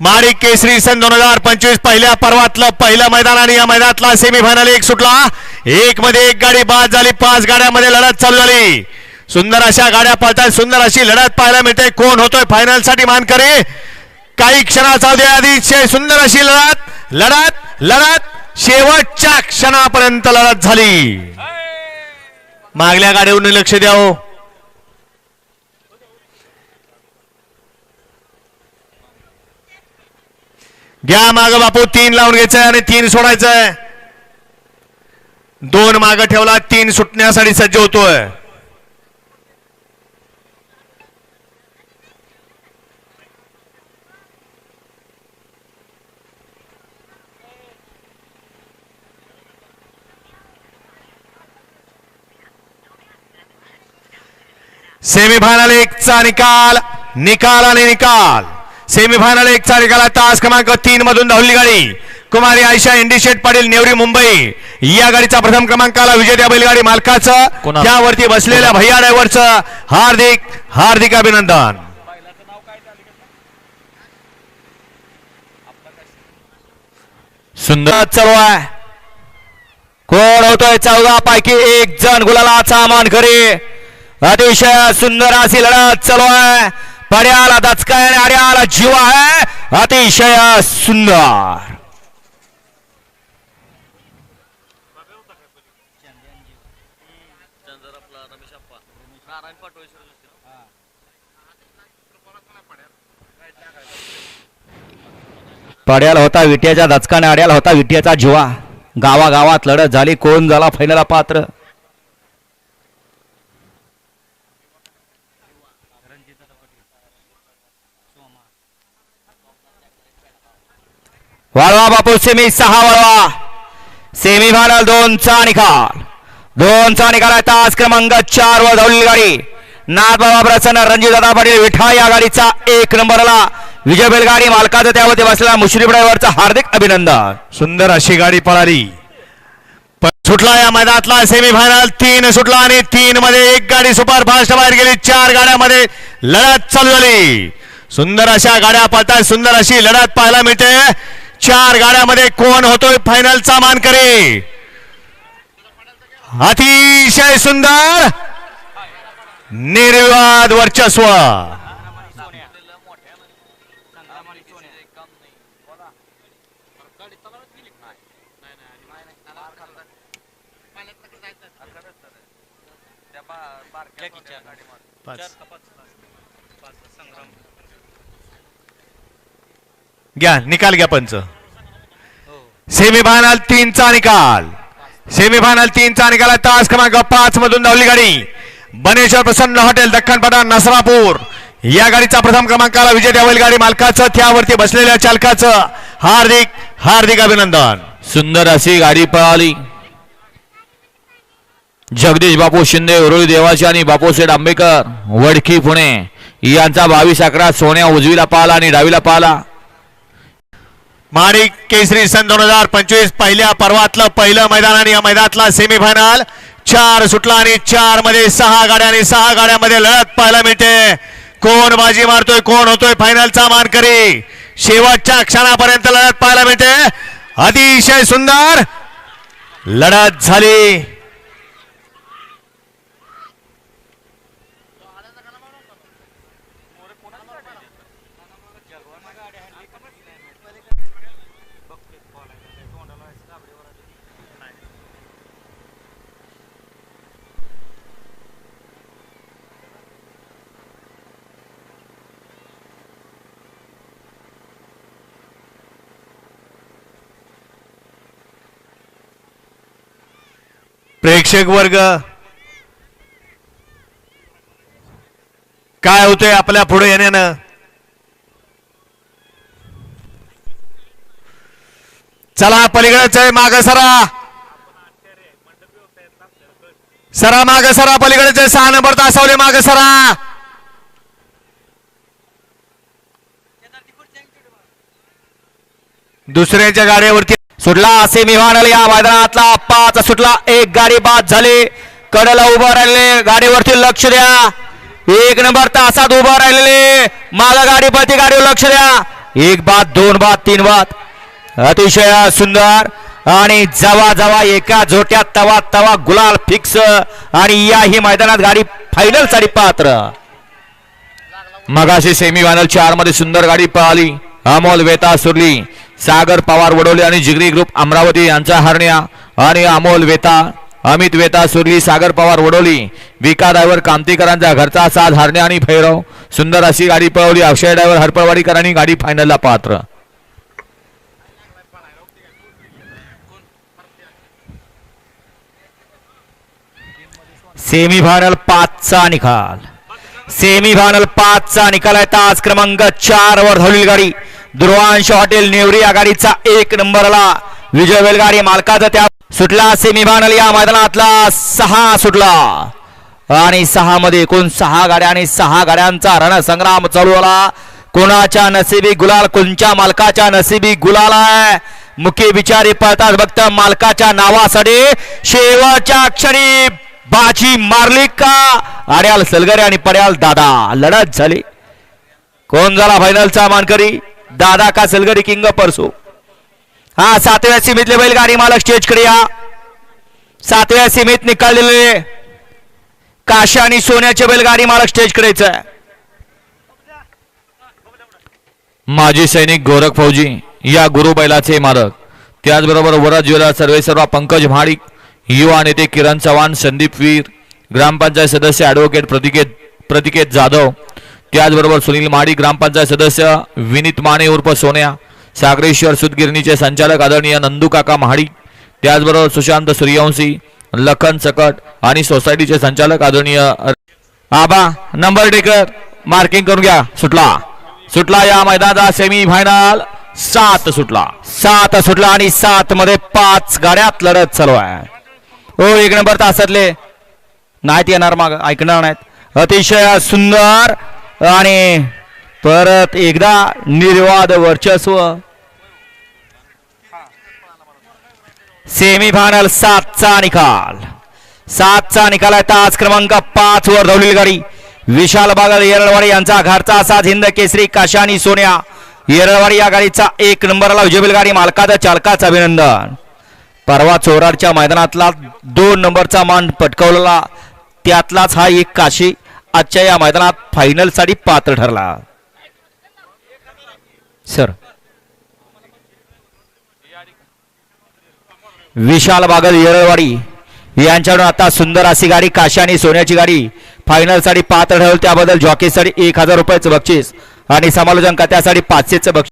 माणिक केसरी सन दोन हजार पंचवीस पहिल्या पर्वातलं पहिलं मैदान आणि या मैदानातला सेमीफायनल एक सुटला. एक मध्ये एक गाडी बाद झाली पाच गाड्यामध्ये लढत चालू झाली. सुंदर अशा गाड्या पळतात सुंदर अशी लढत पाहायला मिळते. कोण होतोय फायनलसाठी मानकरी? काही क्षणाचा अतिशय सुंदर अशी लढत लढत लढत. शेवटच्या क्षणापर्यंत लढत झाली. मागल्या गाडीवरून लक्ष द्यावं घ्या माग बापू तीन लावून घ्यायचंय आणि तीन सोडायचंय दोन माग ठेवला तीन सुटण्यासाठी सज्ज होतोय. सेमीफायनल एकचा निकाल निकाल आणि निकाल. सेमीफायनल एकचा निकाल तास क्रमांक तीन मधून धावली गाडी. कुमारी आयशा इंडिशेट पाटील नेवरी मुंबई. या गाडीचा प्रथम क्रमांकाला विजय त्या बैलगाडी मालकाचं त्यावरती बसलेल्या भैया ड्रायव्हरचं हार्दिक हार्दिक अभिनंदन. सुंदर चालू आहे कोण होतोय चौदा? पैकी एक जण गुलालाचा मान करे. अतिशय सुंदर अशी लढत चालू आहे पड्याला दचका आणि आड्याला जीवा है अतिशय सुंदर. पड्याला होता विट्याच्या दचकाने आड्याला होता विट्याचा जीवा. गावागावात लढत झाली. कोण झाला फैनला पात्र? वाळवा बापू सेमी सहा वळवा. सेमी फायनल दोनचा निकाल. दोनचा निकाल आहे तास क्रमांक चार वर धावलेली गाडी. नाथबाबा प्रसन्न रणजित दादा पाटील विठा या गाडीचा एक नंबरला विजय बैलगाडी मालकाचं त्यावरती बसलेला मुश्रीफ ड्रायव्हरचा हार्दिक अभिनंदन. सुंदर अशी गाडी पळाली. पण सुटला या मैदानातला सेमीफायनल तीन सुटला आणि तीन मध्ये एक गाडी सुपर फास्ट बाहेर गेली. चार गाड्यामध्ये लढत चालू झाली. सुंदर अशा गाड्या पळतात सुंदर अशी लढत पाहायला मिळते. चार गाड्यामध्ये कोण होतोय फायनलचा मानकरी अतिशय सुंदर निर्वाद वर्चस्व घ्या निकाल घ्या पंच. सेमीफायनल तीनचा निकाल. सेमीफायनल तीनचा निकाल तास क्रमांक पाच मधून धावली गाडी. बनेश्वर प्रसन्न हॉटेल दख्खन पठाण नसरापूर. या गाडीचा प्रथम क्रमांकाला विजय द्यावेल गाडी मालकाचं. त्यावरती बसलेल्या चालकाचं हार्दिक हार्दिक अभिनंदन. सुंदर अशी गाडी पळाली. जगदीश बापू शिंदे उरुळी देवाची आणि बापूसेठ आंबेकर वडकी पुणे. यांचा बावीस अकरा सोन्या उजवीला पाला आणि डावीला पाला माणिक केसरी सन दोन हजार पंचवीस पहिल्या पर्वातलं पहिलं मैदान आणि या मैदानातला सेमीफायनल चार सुटला आणि चारमध्ये सहा गाड्या आणि सहा गाड्यामध्ये लढत पाहायला मिळते. कोण बाजी मारतोय कोण होतोय फायनलचा मानकरी? शेवटच्या क्षणापर्यंत लढत पाहायला मिळते. अतिशय सुंदर लढत झाली. प्रेक्षक वर्ग. काय होतंय आपल्या पुढे येण्यानं? चला पलीकडेच आहे माग सरा. सरा माग सरा पलीकडेच आहे सहा नंबर तासावले माग सरा. दुसऱ्याच्या गाड्यावरती सुटला सेमी फायनल या मैदानातला पाच सुटला एक गाडी बाद झाली. कडेला उभं राहिले गाडीवरती लक्ष द्या. एक नंबर तासात उभं राहिलेले माग गाडी गाडीवर लक्ष द्या. एक बाद दोन बाद तीन बाद. अतिशय सुंदर आणि जवा जवा एका झोट्यात तवा तवा गुलाल फिक्स आणि याही मैदानात गाडी फायनलसाठी पात्र. मगाशी सेमीफायनल चारमध्ये सुंदर गाडी पाहिली अमोल वेता सुरली सागर पवार वडोले आणि जिगरी ग्रुप अमरावती यांचा हरण्या. आणि अमोल वेता अमित वेता सुरली सागर पवार वडोली विका ड्रायव्हर कामतीकरांचा घरचा साथ हरण्या आणि भैरव. सुंदर अशी गाडी पळवली. अक्षय ड्रायव्हर हरपळवाडीकरांनी गाडी फायनलला पात्र. सेमीफायनल पाचचा निकाल. सेमीफायनल पाचचा निकाल आहे. तास क्रमांक चार वर धावलेली गाडी. दुर्वांश हॉटेल नेवरी आघाडीचा एक नंबरला. विजय वेलगाडी मालकाचा त्या सुटला सेमीफायनल या मैदानातला सहा सुटला. आणि सहा मध्ये एकूण सहा गाड्या आणि सहा गाड्यांचा रणसंग्राम चालू आला कोणाच्या नसिबी गुलाल कोणच्या मालकाच्या नसिबी गुलाल आहे? मुख्य विचारी पळतात फक्त मालकाच्या नावासाठी शेवटच्या क्षणी बाजी मारली का? अड्याल सलगरे आणि पड्याल दादा लढत झाली. कोण झाला फायनलचा मानकरी? दादा का सलगरी किंग परसो? हा सातव्या सीमेतले बैलगाडी मालक स्टेजकडे या. सातव्या सीमेत निकाललेले काशा आणि सोन्याचे बैलगाडी मालक स्टेज कडेच माजी सैनिक गोरख फौजी या गुरु बैलाचे मालक. त्याचबरोबर वरद ज्वेलर्स सर्वे सर्व पंकज म्हाडिक युवा नेते किरण चव्हाण संदीप वीर ग्रामपंचायत सदस्य ॲडव्होकेट प्रतिकेत प्रतिकेत जाधव त्याचबरोबर सुनील माडी ग्रामपंचायत सदस्य विनीत माने उर्फ सोन्या सागरेश्वर सुतगिरणीचे संचालक आदरणीय नंदू काका त्याचबरोबर सुशांत सूर्यवंशी लखन सकट आणि सोसायटीचे संचालक आदरणीय आबा नंबर टेकर मार्किंग करून घ्या सुटला. सुटला या मैदानाचा सेमी फायनल सात सुटला. सात सुटला आणि सात मध्ये पाच गाड्यात लढत चालू आहे. हो एक नंबर तासातले. नाहीत येणार मग. ऐकणार नाहीत. अतिशय सुंदर आणि परत एकदा निर्वाद वर्चस्व. सेमीफायनल सातचा निकाल. सातचा निकाल आहे. तास क्रमांक पाच वर धावलेली गाडी. विशाल बागल येरळवाडी यांचा घरचा साथ. हिंद केसरी काशानी सोन्या. येरळवाडी या गाडीचा एक नंबरला विजयबेल गाडी. मालकाचा चालकाचं अभिनंदन. परवा चोराडच्या मैदानातला दोन नंबरचा मान पटकवलेला. त्यातलाच हा एक काशी आजच्या या मैदानात फायनलसाठी पात्र ठरला. सर. विशाल बागल येरळवाडी. यांच्याकडून आता सुंदर अशी गाडी काशी आणि सोन्याची गाडी फायनलसाठी पात्र ठरवली त्याबद्दल जॉकीसाठी एक हजार रुपयाचं बक्षीस आणि समालोचन त्यासाठी पाचशेचं बक्षीस.